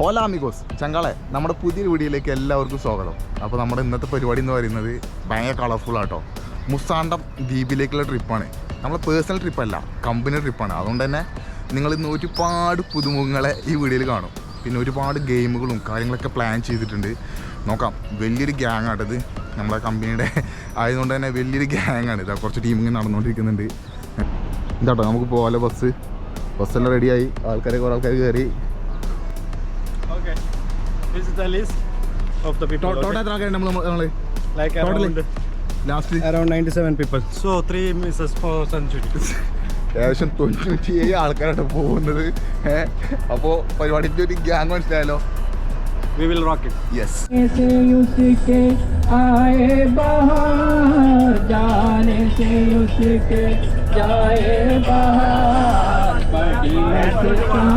ഹോല amigos ചങ്കാളെ നമ്മുടെ പുതിയ വീഡിയോയിലേക്ക് എല്ലാവർക്കും സ്വാഗതം. അപ്പോൾ നമ്മുടെ ഇന്നത്തെ പരിപാടി എന്ന് പറയുന്നത് ഭയങ്കര കളർഫുൾ ആട്ടോ. മുസ്താണ്ടം ദ്വീപിലേക്കുള്ള ട്രിപ്പാണ് നമ്മളെ പേഴ്സണൽ ട്രിപ്പല്ല കമ്പനി ട്രിപ്പാണ് അതുകൊണ്ട് തന്നെ നിങ്ങൾ ഇന്ന് ഒരുപാട് പുതുമുഖങ്ങളെ ഈ വീഡിയോയിൽ കാണും. പിന്നെ ഒരുപാട് ഗെയിമുകളും കാര്യങ്ങളൊക്കെ പ്ലാൻ ചെയ്തിട്ടുണ്ട്. നോക്കാം വലിയൊരു ഗ്യാങ് ആട്ടത് നമ്മളെ കമ്പനിയുടെ ആയതുകൊണ്ട് തന്നെ വലിയൊരു ഗ്യാങ് ആണ്. ഇതാ കുറച്ച് ടീമിങ് നടന്നുകൊണ്ടിരിക്കുന്നുണ്ട്. ഇതാട്ടോ നമുക്ക് പോകാലോ ബസ് ബസ്സെല്ലാം റെഡിയായി ആൾക്കാരെ കുറേ ആൾക്കാർ കയറി. This is the list of the people. Total okay? എത്ര ആൾക്കാരുണ്ട് നമ്മൾ നമ്മൾ Like Total- around, last around 97 people. So three misses for century. ഏകദേശം തൊണ്ണൂറ്റിയേഴ് ആൾക്കാരാണ് പോകുന്നത് ഏഹ് അപ്പോൾ പരിപാടിൻ്റെ ഒരു ഗ്യാങ് മനസ്സിലായല്ലോ We will rock it. Yes से उसके आए बाहर जाने से उसके जाए बाहर बड़ी मुस्कानी है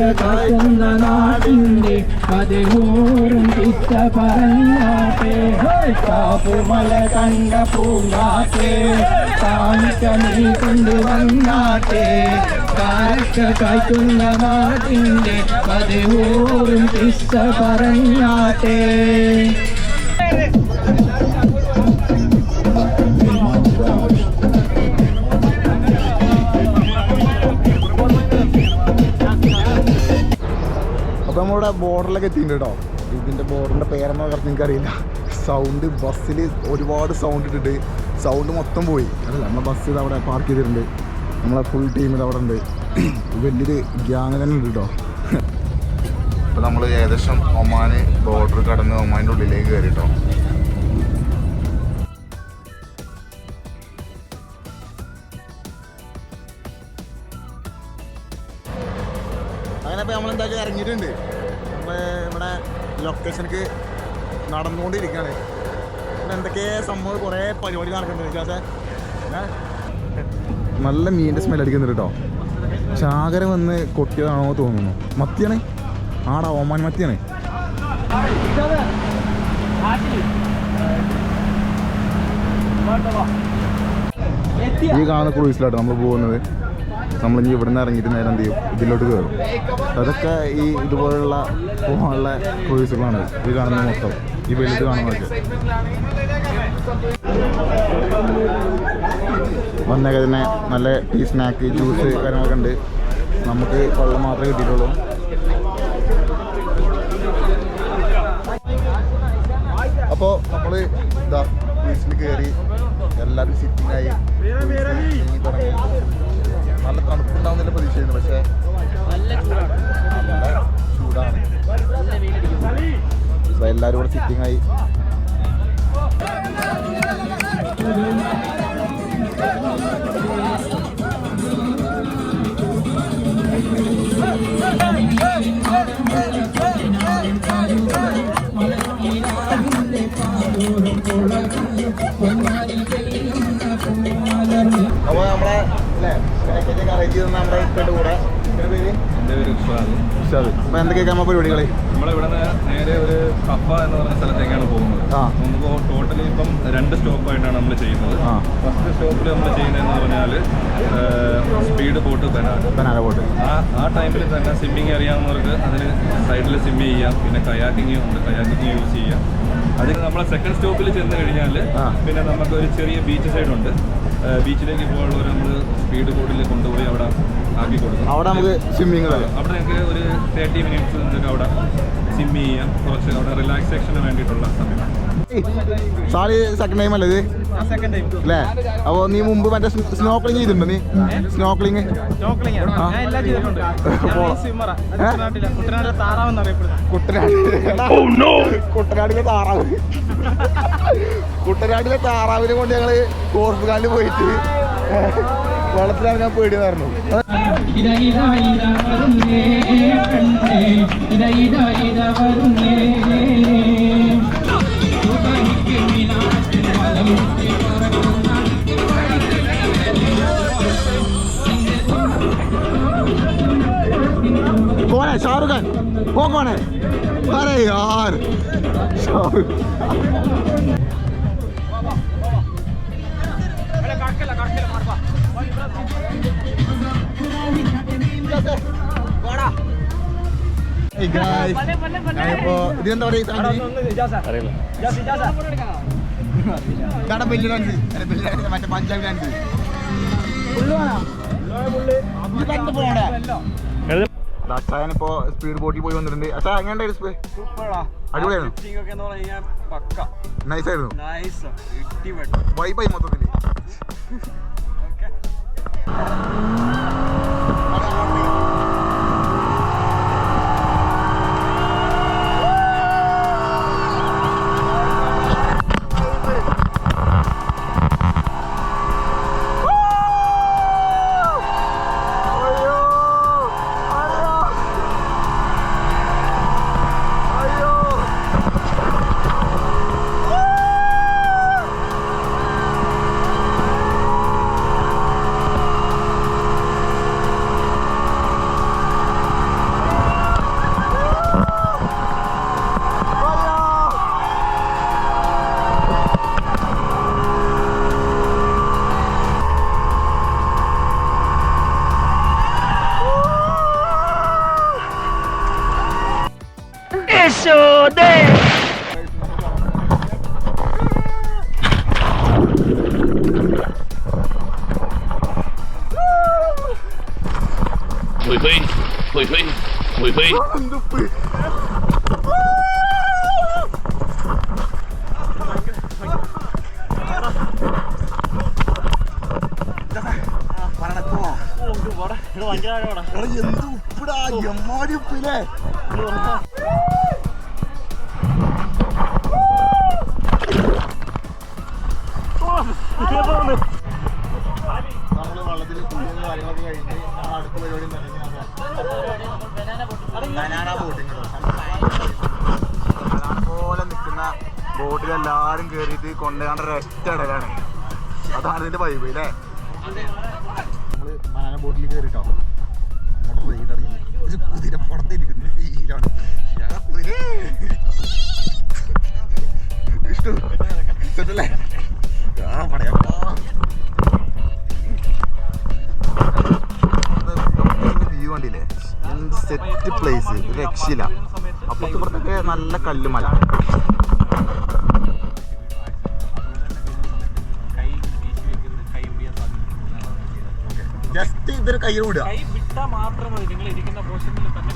കാലത്തുന്ന നാടിന്റെ കഥയോറും ചിത്ത പറഞ്ഞാട്ടെ കാപ്പുമല കണ്ട പൂങ്കാട്ടെ കാണിക്ക നീ കൊണ്ടുവന്നാട്ടെ. കാലത്ത് കാക്കുന്ന നാടിന്റെ കഥയോറും ചിത്ത പറഞ്ഞാട്ടെ നമ്മളിവിടെ ബോർഡറിലൊക്കെ എത്തിയിട്ടുണ്ട് കേട്ടോ ഇതിന്റെ ബോർഡറിന്റെ പേരെന്നോ കറക്റ്റ് എനിക്കറിയില്ല. സൗണ്ട് ബസ്സിൽ ഒരുപാട് സൗണ്ട് ഇട്ടിട്ട് സൗണ്ട് മൊത്തം പോയി. അതല്ല നമ്മുടെ ബസ് അവിടെ പാർക്ക് ചെയ്തിട്ടുണ്ട്. നമ്മളെ ഫുൾ ടീം ഇത് അവിടെ ഉണ്ട്. വലിയൊരു ഗ്യാങ് തന്നെ ഉണ്ട് കേട്ടോ അപ്പോൾ നമ്മൾ ഏകദേശം ഒമാന് ബോർഡർ കടന്ന് ഒമാന്റെ ഉള്ളിലേക്ക് കയറി കേട്ടോ ലൊക്കേഷനിലേക്ക് നടന്നുകൊണ്ടിരിക്കുകയാണ്. പിന്നെ എന്തൊക്കെ സംഭവം കുറേ പരിപാടി നടക്കുന്നുണ്ട്. വിശ്വാസേ. നല്ല മീനിന്റെ സ്മെൽ അടിക്കുന്നുണ്ട് കേട്ടോ ചാകര വന്ന് കൊട്ടിയതാണോ തോന്നുന്നു. മത്തിയാണ്? ആടാ ഓമാൻ മത്തിയാണ്. ഈ കാണുന്ന ക്രൂസിലാട്ടോ നമ്മൾ പോകുന്നത്. നമ്മൾ ഇനി ഇവിടുന്ന് ഇറങ്ങിയിട്ട് നേരം എന്ത് ചെയ്യും? ഇതിലോട്ട് കയറും. അതൊക്കെ ഈ ഇതുപോലുള്ള പോകാനുള്ള ക്രൂസുകളാണ് ഈ കാണുന്ന മൊത്തം. ഈ വലുത് കാണുന്നതൊക്കെ. വന്നൊക്കെ തന്നെ നല്ല ടീ സ്നാക്ക് ജ്യൂസ് കാര്യങ്ങളൊക്കെ ഉണ്ട്. നമുക്ക് വെള്ളം മാത്രമേ കിട്ടിയിട്ടുള്ളൂ. അപ്പോൾ നമ്മൾ ഇതാ ബീച്ചിൽ കയറി എല്ലാവരും സിറ്റിങ്ങായി തുടങ്ങി നല്ല തണുപ്പുണ്ടാവുന്നില്ല പ്രതീക്ഷയായിരുന്നു. പക്ഷേ നല്ല ചൂടാണ്. എല്ലാവരും കൂടെ സിറ്റിംഗ് ആയി. അപ്പോൾ നമ്മളെ അല്ലേ? പാക്കേജൊക്കെ അറേഞ്ച് ചെയ്ത് നമ്മുടെ ഇപ്പോഴും കൂടെ. പേര്? എന്റെ പേര് ഉഷാദ്. ഉഷാദ്. അപ്പോൾ എന്തൊക്കെയൊക്കെ നമ്മൾ പരിപാടികൾ നമ്മളിവിടെ നേരെ ഒരു കഫ എന്ന് പറഞ്ഞ സ്ഥലത്തേക്കാണ് പോകുന്നത്. ആ. നമുക്ക് ടോട്ടലി ഇപ്പം രണ്ട് സ്റ്റോപ്പായിട്ടാണ് നമ്മൾ ചെയ്യുന്നത്. ഫസ്റ്റ് സ്റ്റോപ്പിൽ നമ്മൾ ചെയ്യുന്നതെന്ന് പറഞ്ഞാൽ speed boat banana banana boat ആ ആ ടൈമിൽ തന്നെ സ്വിമ്മിങ് അറിയാവുന്നവർക്ക് അതിന് സൈഡിൽ സ്വിമ്മ് ചെയ്യാം. പിന്നെ കയാക്കിങ് ഉണ്ട്. കയാക്കിങ് യൂസ് ചെയ്യാം. അതിന് നമ്മളെ സെക്കൻഡ് സ്റ്റോപ്പിൽ ചെന്ന് കഴിഞ്ഞാൽ പിന്നെ നമുക്ക് ഒരു ചെറിയ ബീച്ച് സൈഡ് ഉണ്ട്. ബീച്ചിലേക്ക് പോകാനുള്ളവർ നമ്മൾ സ്പീഡ് ബോട്ടിൽ കൊണ്ടുപോയി അവിടെ ആക്കി കൊടുക്കും അവിടെ നമുക്ക് സ്വിമ്മിങ് അവിടെ നമുക്ക് ഒരു തേർട്ടി മിനിറ്റ്സ് നിങ്ങൾക്ക് അവിടെ സ്വിമ്മ് ചെയ്യാം. കുറച്ച് അവിടെ റിലാക്സേഷന് വേണ്ടിയിട്ടുള്ള സമയം. സാറി സെക്കൻഡ് ടൈം അല്ലേ ഇത്? Second time. അല്ലേ? അപ്പോ നീ മുമ്പ് മറ്റേ സ്നോക്ലിങ് ചെയ്തിട്ടുണ്ടോ നീ? ആ. ഏ? കുട്ടനാട്ടിലെ താറാവ്. കുട്ടനാട്ടിലെ താറാവിനെ കൊണ്ട് ഞങ്ങൾ കോർഫുകാലിൽ പോയിട്ട് വെള്ളത്തിലാണ് ഞാൻ ഇത പറഞ്ഞു ഇത വരുന്നേ. മീനാട്ടിൻ വലം है शाहरुख खान वो कौन है अरे यार शाहरुख Hey guys, ഞാനിപ്പോ ഇതെന്താ പറയുക അറിയില്ല ഇതാണ് ബെല്ല് ഡാൻസ് മറ്റേ പഞ്ചാബി ഡാൻസ് ഇപ്പോ സ്പീഡ് ബോട്ടിൽ പോയി വന്നിട്ടുണ്ട്. അച്ഛാ എങ്ങനെ അടിപൊളിയായിരുന്നു. നൈസ് ആയിരുന്നു. വൈബായി മൊത്തത്തിൽ. Wait. അതാണ് ഇതിന്റെ വൈബ് അല്ലേ നമ്മൾ ബനാന ബോട്ടിൽ കയറിട്ടോ അങ്ങോട്ട് ഒരു ഫീലാണ് ആ വ്യൂ കണ്ടില്ലേ? എന്ത് സെറ്റ് പ്ലേസ് ഒരു രക്ഷയില്ല. അപ്പുറത്ത് ഇപ്പുറത്തൊക്കെ നല്ല കല്ലുമല. ജസ്റ്റ് ഇതൊരു വിടുക. കൈ വിട്ടാൽ മാത്രം മതി. നിങ്ങൾ ഇരിക്കുന്ന പൊസിഷനിൽ തന്നെ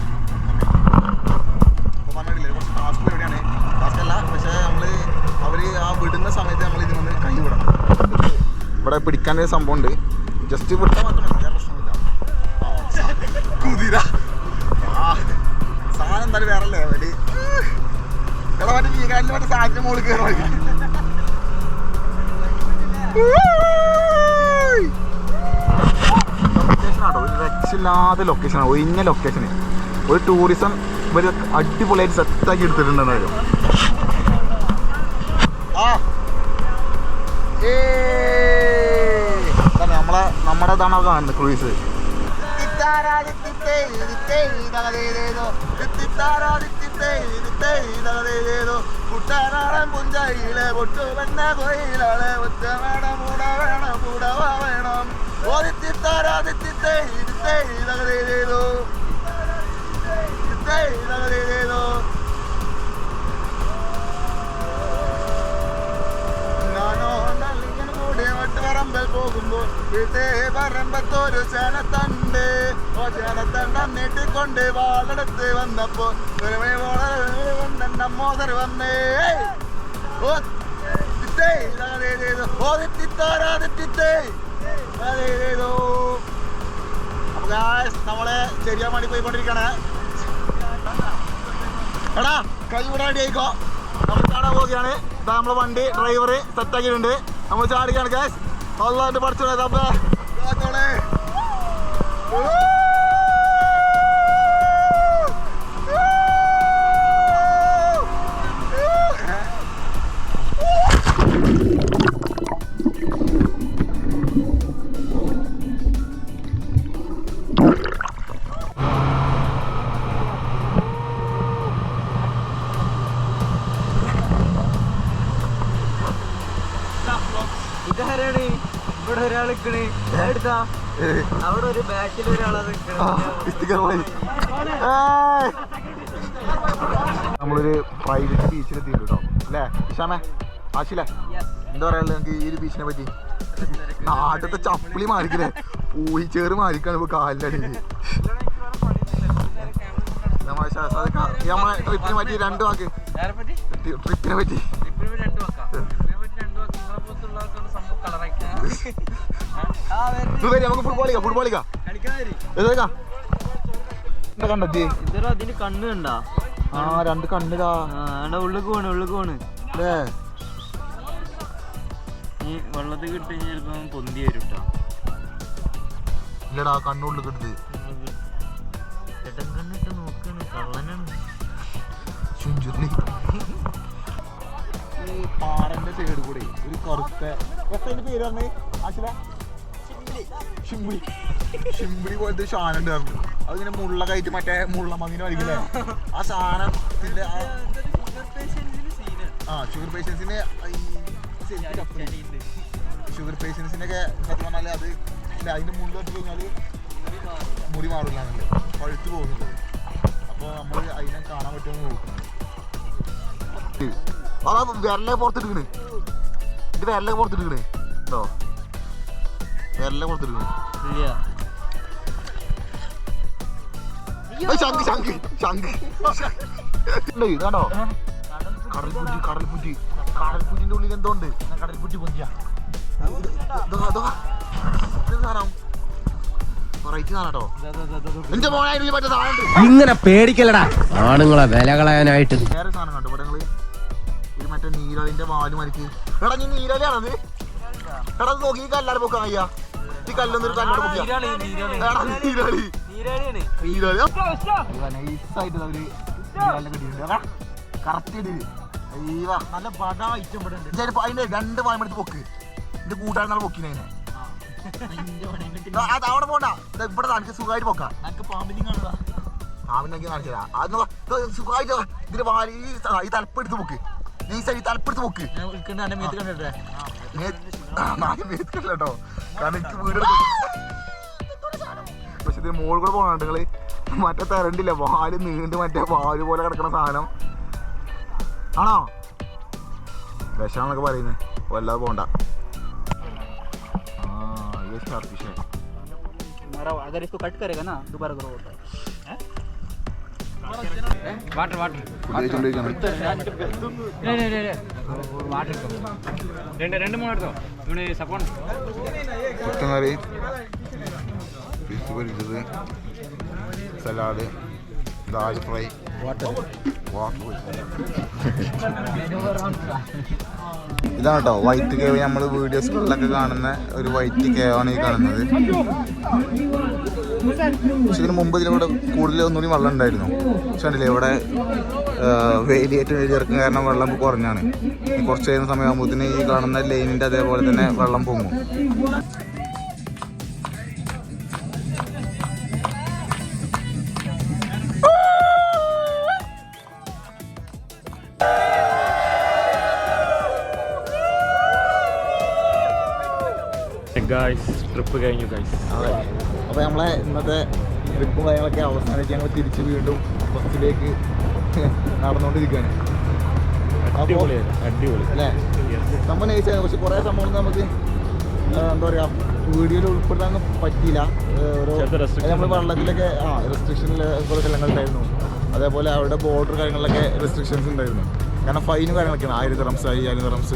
അപ്പൊ പറഞ്ഞിട്ടില്ലേ കുറച്ച് ടാസ്ക് പരിപാടിയാണ് ടാസ്ക് അല്ല പക്ഷേ നമ്മൾ അവർ ആ വിടുന്ന സമയത്ത് നമ്മൾ കൈ വിടണം. ഇവിടെ പിടിക്കാൻ ഒരു സംഭവം ഉണ്ട് ജസ്റ്റ് വിട്ടാൽ രക്ഷയില്ലാത്ത ലൊക്കേഷനാണ് ഒഴിഞ്ഞ ലൊക്കേഷന് ഒരു ടൂറിസം ഇവർ അടിപൊളിയായിട്ട് സെറ്റാക്കി എടുത്തിട്ടുണ്ട് എന്തായാലും ആ. ഏയ്. നമ്മളെ നമ്മുടെ ഇതാണ് കാണുന്നത് ക്രൂയിസ് കുട്ടനാടൻ പുഞ്ചയിലെ പൊട്ടു പെണ്ണ കൊയിലെ ഒറ്റ വേണം കൂടെ വേണം കൂടെ വേണം പോകുമ്പോൾ വീട്ടേ പറമ്പത്തൊരു ചേനത്തണ്ട് ഓ ചേനത്തണ്ട നീട്ടിക്കൊണ്ട് വാളെടുത്ത് വന്നപ്പോ ഒരു മണി കൊണ്ടെന്റെ മോതർ വന്നേ ഓ ഓ തിത്താരാദിത്തിത്തേ guys, നമ്മളെ ചെറിയ വേണ്ടി പോയിക്കൊണ്ടിരിക്കണേ എടാ കൈ നമ്മൾ ഇതാ നമ്മളെ വണ്ടി ഡ്രൈവർ നമ്മൾ ചാടുകയാണ് ഗ്യാസ് അള്ളാന്റെ പഠിച്ചോളെ തപ്പേ ഒരാൾ എടുത്താ. അവിടെ ഒരു ബാക്കിൽ ഏയ്! നമ്മളൊരു പ്രൈവറ്റ് കേട്ടോ അല്ലേ? ഇഷാമേ ആശിലേ എന്താ പറയാ നിങ്ങൾക്ക് ഈ ഒരു ബീച്ചിനെ പറ്റി? നാട്ടത്തെ ചപ്പിളി മാറിക്കല്ലേ? ചേറ് മാറിക്കാണ് ഇപ്പൊ കാലിലടി നമ്മളെ ട്രിപ്പിനെ പറ്റി രണ്ടു വാക്ക്. ട്രി- ട്രിപ്പിനെ പറ്റി. നമുക്ക് ഫുട്ബോൾ കളിക്കാം ഫുട്ബോൾ കളിക്കാം. ഏതാ എന്താ കണ്ടെത്തി ഇതൊരു അതിന് കണ്ണ് കണ്ടാ? ആ രണ്ട് കണ്ണിതാ. ആ ഉള്ളിക്ക് പോണ് ഉള്ളിക്ക് പോണ്. അല്ലേ ഈ വെള്ളത്തിൽ കിട്ടി ചിലപ്പോ പൊന്തി വരും ഇല്ലടാ കണ്ണുള്ളിൽ കിട്ടത് ഇടം കണ്ണിട്ട് നോക്കാണ് കള്ളനാണ്. ചുഞ്ചുരുളി. ഈ പാറന്റെ സൈഡ് കൂടെ ഒരു കറുത്ത എത്ര പേര് പറഞ്ഞേ? ആശില? ഷിമ്പിളി ഷിമ്പിളി പോലത്തെ സാധനം ഉണ്ടായിരുന്നു അതിങ്ങനെ മുള്ള കയറ്റി മറ്റേ മുള്ള മങ്ങിന് വലിക്കില്ലേ ആ സാധനത്തിന്റെ ആ ഷുഗർ പേഷ്യൻസിന് ഷുഗർ പേഷ്യൻസിനൊക്കെ സത്യം പറഞ്ഞാൽ അത് ഇല്ല അതിന്റെ മുള്ള വെച്ച് കഴിഞ്ഞാൽ മുടി മാറില്ല പഴുത്തു പോകുന്നുണ്ട്. അപ്പോൾ നമ്മൾ അതിനെ കാണാൻ പറ്റുമെന്ന് നോക്കണം. അതാ വിരലെ പുറത്തെടുക്കണ് ഇത് വിരലെ പുറത്തെടുക്കണ് കേട്ടോ വിരലെ പുറത്തെടുക്കണ് ഇല്ല. ഏയ് ശംഖ് ശംഖ് ശംഖ്. ഉണ്ട്, ഇതാണോ കടൽപ്പുറ്റി കടൽപ്പുറ്റി കടൽപ്പുറ്റിന്റെ ഉള്ളിൽ എന്തോ ഉണ്ട്. പൊഞ്ചിയ. സാധനം? ഇങ്ങനെ പേടിക്കലടാ ആണുങ്ങളെ വില കളയാനായിട്ട്. വേറെ സാധനം കണ്ടു. ഇവിടെ ഒരു മറ്റേ നീരളിന്റെ വാൽ മരിക്ക് എടാ നീ നീരളിയാണത് എടാ നോക്കി ഈ കല്ലാട് പൊക്കാൻ അയ്യാ ഈ കല്ലൊന്നൊരു കല്ലാട് കല്ലോട് പൊക്കിയാ. എടാ നീരളി നീരളി നൈസായിട്ട് അവർ നീരാളിനെ കെട്ടിയിട്ടുണ്ട് കറക്റ്റ് ഇടിൽ അയ്യവാ നല്ല ബട ഐറ്റം ഇവിടെ ഉണ്ട്. ചിലപ്പോ അതിന്റെ രണ്ട് വായ്മെടുത്ത് പൊക്ക്. എന്റെ കൂട്ടുകാരനാണ് പൊക്കിനെ അത് അവിടെ പോണ്ട. ഇവിടെ എനിക്ക് സുഖമായിട്ട് പൊക്കാം. എനിക്ക് പാമ്പിനും കാണുക കാണിച്ചു തരാം അത് സുഖമായിട്ട് ഇതിന്റെ വാലി ഈ ഈ തലപ്പെടുത്ത് പൊക്ക്. ഈ സൈഡ് തലപ്പെടുത്ത് പൊക്ക് കേട്ടോ കാരണം എനിക്ക് വീട് പക്ഷെ ഇതിന് മോൾ കൂടെ പോകണം നിങ്ങള് മറ്റേ തരണ്ടില്ല വാല് നീണ്ട് മറ്റേ വാല് പോലെ കിടക്കണ സാധനം ആണോ വിഷാന്നൊക്കെ പറയുന്നത് വല്ലാതെ പോണ്ട ആ ये sharp fish है हमारा अगर इसको कट करेगा ना दोबारा ग्रो होता है വാട്ടർ വാട്ടർ വാട്ടർ രണ്ട് രണ്ട് മൂന്ന് എടുത്തോ ഇവിടെ സപ്പോൺ കുട്ടനറി ഫിഷ് പൊരിച്ചത് സലാഡ് ദാൽ ഫ്രൈ. ഇതാണ് കേട്ടോ വൈറ്റ് കേവ് നമ്മൾ വീഡിയോസുകളിലൊക്കെ കാണുന്ന ഒരു വൈറ്റ് കേവ് ആണ് ഈ കാണുന്നത്. പക്ഷെ ഇതിന് മുമ്പ് ഇതിലൂടെ കൂടുതൽ ഒന്നുകൂടി വെള്ളം ഉണ്ടായിരുന്നു. പക്ഷെ കണ്ടില്ലേ ഇവിടെ വേലിയേറ്റം വേലിയിറക്കും കാരണം വെള്ളം കുറഞ്ഞാണ്. കുറച്ച് കഴിയുന്ന സമയമാകുമ്പോഴത്തേന് ഈ കാണുന്ന ലൈനിന്റെ അതേപോലെ തന്നെ വെള്ളം പൊങ്ങും. ഗായ്സ് ട്രിപ്പ് കഴിഞ്ഞു ഗായ്സ് അപ്പോൾ നമ്മളെ ഇന്നത്തെ ട്രിപ്പും കാര്യങ്ങളൊക്കെ അവസാനിച്ച് ഞങ്ങൾ തിരിച്ച് വീണ്ടും ബസ്സിലേക്ക് നടന്നുകൊണ്ടിരിക്കുകയാണ്. അടിപൊളി അടിപൊളി. അല്ലേ? സംഭവം ചോദിച്ചാൽ പക്ഷെ കുറേ സംഭവം നമുക്ക് എന്താ പറയുക വീഡിയോയിൽ ഉൾപ്പെടുത്താൻ പറ്റിയില്ല. ഓരോ നമ്മൾ വെള്ളത്തിലൊക്കെ ആ റെസ്ട്രിക്ഷനിൽ കുറേ സ്ഥലങ്ങളുണ്ടായിരുന്നു അതേപോലെ അവരുടെ ബോർഡർ കാര്യങ്ങളിലൊക്കെ റെസ്ട്രിക്ഷൻസ് ഉണ്ടായിരുന്നു. കാരണം ഫൈനും കാര്യങ്ങളൊക്കെയാണ്. ആയിരത്തി റംസ് അയ്യായിരം റംസ്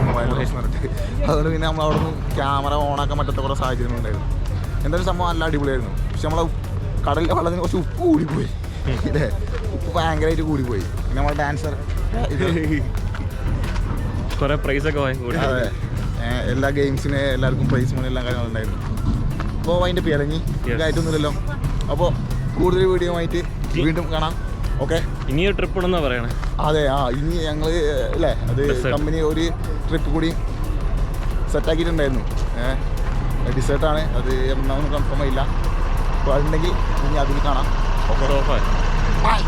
പറഞ്ഞിട്ട്. അതുകൊണ്ട് പിന്നെ നമ്മൾ അവിടെ നിന്ന് ക്യാമറ ഓണാക്കാൻ പറ്റാത്ത കുറേ സാഹചര്യങ്ങളുണ്ടായിരുന്നു എന്തായാലും സംഭവം നല്ല അടിപൊളിയായിരുന്നു. പക്ഷെ നമ്മളെ കടലിലെ വെള്ളത്തിന് കുറച്ച് ഉപ്പ് കൂടിപ്പോയി. ഇല്ലേ? ഉപ്പ് ഭയങ്കരമായിട്ട് കൂടിപ്പോയി. പിന്നെ നമ്മളെ ഡാൻസർ ഇത് കുറെ പ്രൈസ് ഒക്കെ വാങ്ങി അതെ. എല്ലാ ഗെയിംസിന് എല്ലാവർക്കും പ്രൈസ് മണി എല്ലാം കാര്യങ്ങളുണ്ടായിരുന്നു അപ്പോൾ അതിന്റെ പിറങ്ങി ഇതായിട്ടൊന്നുമില്ലല്ലോ. അപ്പോൾ കൂടുതൽ വീഡിയോ ആയിട്ട് വീണ്ടും കാണാം. ഓക്കെ. ഇനിയൊരു ട്രിപ്പ് ഉണ്ടെന്നാ പറയണേ? അതെ ആ ഇനി ഞങ്ങൾ അല്ലേ അത് കമ്പനി ഒരു ട്രിപ്പ് കൂടി സെറ്റാക്കിയിട്ടുണ്ടായിരുന്നു ഏഹ് ഡിസേർട്ടാണ് അത് എന്നാണെന്ന് കൺഫേം ആയില്ല. അപ്പോൾ അതുണ്ടെങ്കിൽ ഇനി അതിൽ കാണാം. ഓക്കെ. ഓഫായി ബൈ